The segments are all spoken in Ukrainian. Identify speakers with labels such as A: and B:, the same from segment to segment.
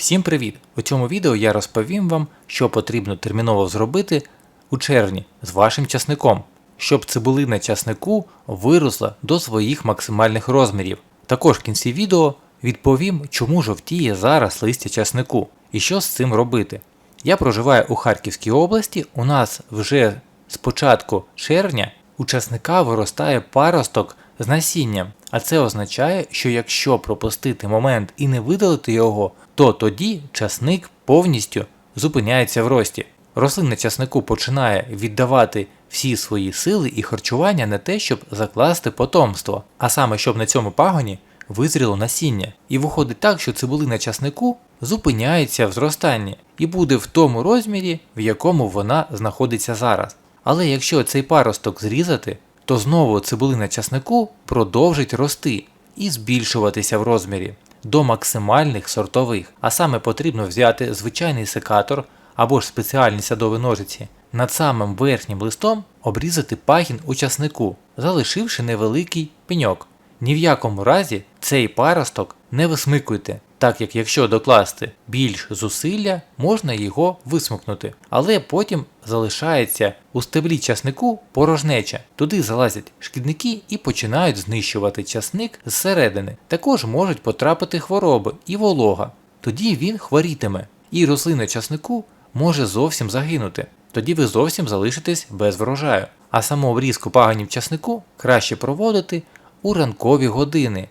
A: Всім привіт! У цьому відео я розповім вам, що потрібно терміново зробити у червні з вашим часником, щоб цибулина часнику виросла до своїх максимальних розмірів. Також в кінці відео відповім, чому жовтіє зараз листя часнику і що з цим робити. Я проживаю у Харківській області. У нас вже з початку червня у часника виростає паросток з насінням, а це означає, що якщо пропустити момент і не видалити його, то тоді часник повністю зупиняється в рості. Рослина часнику починає віддавати всі свої сили і харчування на те, щоб закласти потомство, а саме щоб на цьому пагоні визріло насіння. І виходить так, що цибулина часнику зупиняється в зростанні і буде в тому розмірі, в якому вона знаходиться зараз. Але якщо цей паросток зрізати, то знову цибулина часнику продовжить рости і збільшуватися в розмірі до максимальних сортових. А саме потрібно взяти звичайний секатор або ж спеціальні садові ножиці. Над самим верхнім листом обрізати пагін у часнику, залишивши невеликий пеньок. Ні в якому разі цей паросток не висмикуйте, так як якщо докласти більш зусилля, можна його висмикнути. Але потім залишається у стеблі часнику порожнеча. Туди залазять шкідники і починають знищувати часник зсередини. Також можуть потрапити хвороби і волога. Тоді він хворітиме, і рослина часнику може зовсім загинути. Тоді ви зовсім залишитесь без врожаю. А саму обрізку паганів часнику краще проводити у ранкові години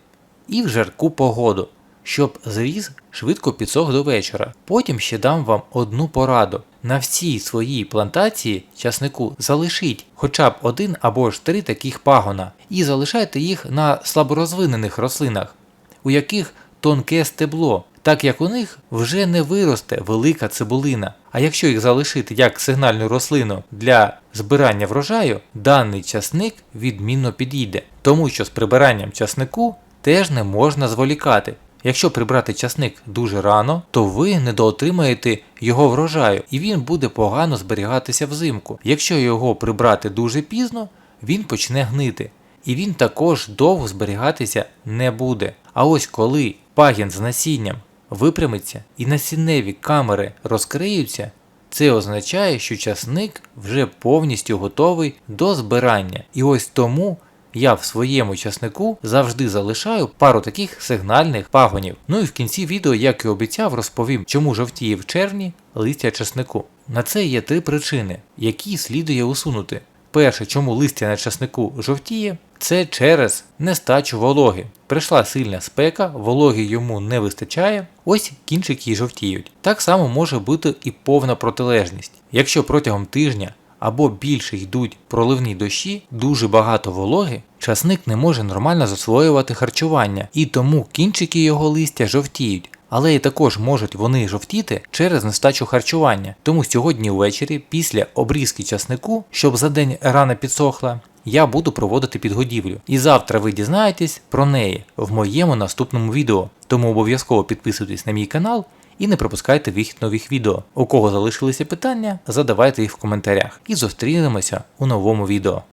A: і в жарку погоду, щоб зріз швидко підсох до вечора. Потім ще дам вам одну пораду. На всій своїй плантації часнику залишіть хоча б один або ж три таких пагона, і залишайте їх на слаборозвинених рослинах, у яких тонке стебло, так як у них вже не виросте велика цибулина. А якщо їх залишити як сигнальну рослину для збирання врожаю, даний часник відмінно підійде, тому що з прибиранням часнику теж не можна зволікати. Якщо прибрати часник дуже рано, то ви недоотримаєте його врожаю і він буде погано зберігатися взимку. Якщо його прибрати дуже пізно, він почне гнити. І він також довго зберігатися не буде. А ось коли пагін з насінням випрямиться і насінневі камери розкриються, це означає, що часник вже повністю готовий до збирання. І ось тому я в своєму часнику завжди залишаю пару таких сигнальних пагонів. Ну і в кінці відео, як і обіцяв, розповім, чому жовтіє в червні листя часнику. На це є три причини, які слідує усунути. Перше, чому листя на часнику жовтіє, це через нестачу вологи. Прийшла сильна спека, вологи йому не вистачає, ось кінчики жовтіють. Так само може бути і повна протилежність. Якщо протягом тижня або більше йдуть проливні дощі, дуже багато вологи, часник не може нормально засвоювати харчування, і тому кінчики його листя жовтіють. Але і також можуть вони жовтіти через нестачу харчування. Тому сьогодні ввечері, після обрізки часнику, щоб за день рана підсохла, я буду проводити підгодівлю. І завтра ви дізнаєтесь про неї в моєму наступному відео. Тому обов'язково підписуйтесь на мій канал і не пропускайте вихід нових відео. У кого залишилися питання, задавайте їх в коментарях. І зустрінемося у новому відео.